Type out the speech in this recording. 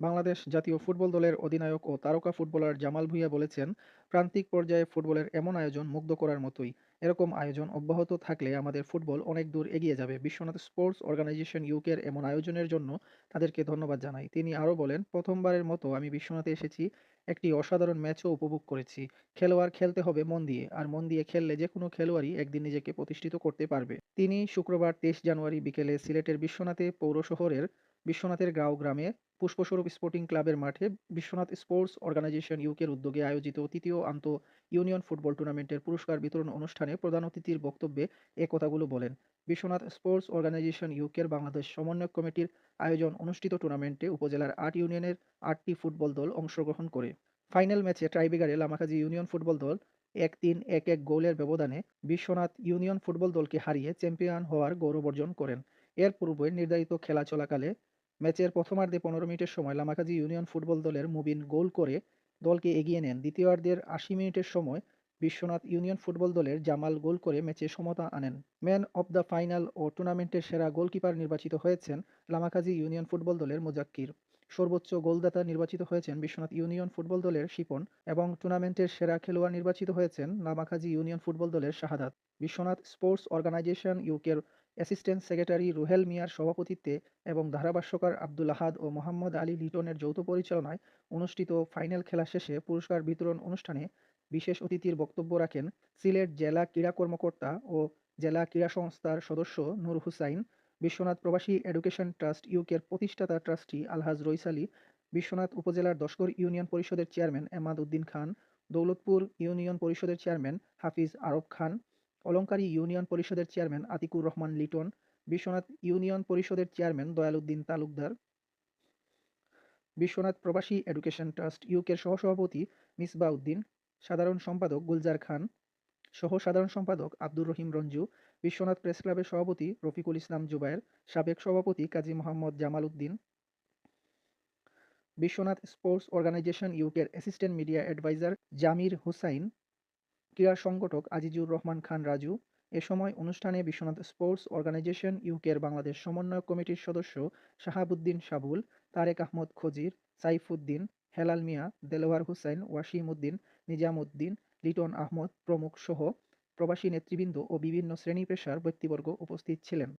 বাংলাদেশ জাতীয় ফুটবল দলের অধিনায়ক ও তারকা ফুটবলার জামাল ভুঁইয়া বলেছেন, প্রান্তিক পর্যায়ে ফুটবলের এমন আয়োজন মুগ্ধ করার মতোই। এরকম আয়োজন অব্যাহত থাকলে আমাদের ফুটবল অনেক দূর এগিয়ে যাবে। বিশ্বনাথ স্পোর্টস অর্গানাইজেশন ইউকের এমন আয়োজনের জন্য তাদেরকে ধন্যবাদ জানাই। তিনি আরও বলেন, প্রথমবারের মতো আমি বিশ্বনাথে এসেছি, একটি অসাধারণ ম্যাচও উপভোগ করেছি। খেলোয়াড় খেলতে হবে মন দিয়ে, আর মন দিয়ে খেললে যে কোনো খেলোয়াড়ই একদিন নিজেকে প্রতিষ্ঠিত করতে পারবে। তিনি শুক্রবার তেইশ জানুয়ারি বিকেলে সিলেটের বিশ্বনাথে পৌর শহরের বিশ্বনাথের গাঁও গ্রামে পুষ্পস্বরূপ স্পোর্টিং ক্লাবের মাঠে বিশ্বনাথ স্পোর্টস অর্গানাইজেশন ইউকের উদ্যোগে আয়োজিত তৃতীয় আন্ত ইউনিয়ন ফুটবল টুর্নামেন্টের পুরস্কার বিতরণ অনুষ্ঠানে প্রধান অতিথির বক্তব্যে এ কথাগুলো বলেন। বিশ্বনাথ স্পোর্টস অর্গানাইজেশন ইউকের বাংলাদেশ সমন্বয়ক কমিটির আয়োজন অনুষ্ঠিত টুর্নামেন্টে উপজেলার আট ইউনিয়নের আটটি ফুটবল দল অংশগ্রহণ করে। ফাইনাল ম্যাচে টাইব্রেকারে লামাকাজি ইউনিয়ন ফুটবল দল এক-তিন, এক-এক গোলের ব্যবধানে বিশ্বনাথ ইউনিয়ন ফুটবল দলকে হারিয়ে চ্যাম্পিয়ন হওয়ার গৌরব অর্জন করেন। এর পূর্বে নির্ধারিত খেলা চলাকালে ম্যাচের প্রথমার্ধে পনেরো মিনিটের সময় লামাকাজি ইউনিয়ন ফুটবল দলের মুবিন গোল করে দলকে এগিয়ে নেন। দ্বিতীয়ার্ধের আশি মিনিটের সময় বিশ্বনাথ ইউনিয়ন ফুটবল দলের জামাল গোল করে ম্যাচে সমতা আনেন। ম্যান অব দ্য ফাইনাল ও টুর্নামেন্টের সেরা গোলকিপার নির্বাচিত হয়েছেন লামাকাজি ইউনিয়ন ফুটবল দলের মোজাক্কির। সর্বোচ্চ গোলদাতা নির্বাচিত হয়েছেন বিশ্বনাথ ইউনিয়ন ফুটবল দলের শিপন এবং টুর্নামেন্টের সেরা খেলোয়াড় নির্বাচিত হয়েছেন লামাকাজি ইউনিয়ন ফুটবল দলের শাহাদাত। বিশ্বনাথ স্পোর্টস অর্গানাইজেশন ইউকের অ্যাসিস্ট্যান্ট সেক্রেটারি রুহেল মিয়ার সভাপতিত্বে এবং ধারাভাষ্যকার আব্দুল আহাদ ও মোহাম্মদ আলী লিটনের যৌথ পরিচালনায় অনুষ্ঠিত ফাইনাল খেলা শেষে পুরস্কার বিতরণ অনুষ্ঠানে বিশেষ অতিথির বক্তব্য রাখেন সিলেট জেলা ক্রীড়া কর্মকর্তা ও জেলা ক্রীড়া সংস্থার সদস্য নূর হুসাইন, বিশ্বনাথ প্রবাসী এডুকেশন ট্রাস্ট ইউকের প্রতিষ্ঠাতা ট্রাস্টি আলহাজ রইস আলী, বিশ্বনাথ উপজেলার দশকর ইউনিয়ন পরিষদের চেয়ারম্যান এমাদ উদ্দিন খান, দৌলতপুর ইউনিয়ন পরিষদের চেয়ারম্যান হাফিজ আরব খান, অলংকারী ইউনিয়ন পরিষদের চেয়ারম্যান আতিকুর রহমান লিটন, বিশ্বনাথ ইউনিয়ন পরিষদের চেয়ারম্যান দয়াল উদ্দিন তালুকদার, বিশ্বনাথ প্রবাসী এডুকেশন ট্রাস্ট ইউকের সহসভাপতি মিসবাহ উদ্দিন, সাধারণ সম্পাদক গুলজার খান, সহ সাধারণ সম্পাদক আব্দুর রহিম রঞ্জু, বিশ্বনাথ প্রেস ক্লাবের সভাপতি রফিকুল ইসলাম জুবায়ের, সাবেক সভাপতি কাজী মোহাম্মদ জামাল উদ্দিন, বিশ্বনাথ স্পোর্টস অর্গানাইজেশন ইউকের assistant media adviser Zamir Hussain, ক্রীড়া সংগঠক আজিজুর রহমান খান রাজু এ সময় অনুষ্ঠানে বিশ্বনাথ স্পোর্টস অর্গানাইজেশন ইউকের বাংলাদেশ সমন্বয় কমিটির সদস্য শাহাবুদ্দিন সাবুল, তারেক আহমদ খজির, সাইফুদ্দিন, হেলাল মিয়া, দেলোয়ার হুসাইন, ওয়াসিম উদ্দিন, নিজাম উদ্দিন, লিটন আহমদ প্রমুখ সহ প্রবাসী নেতৃবৃন্দ ও বিভিন্ন শ্রেণি পেশার ব্যক্তিবর্গ উপস্থিত ছিলেন।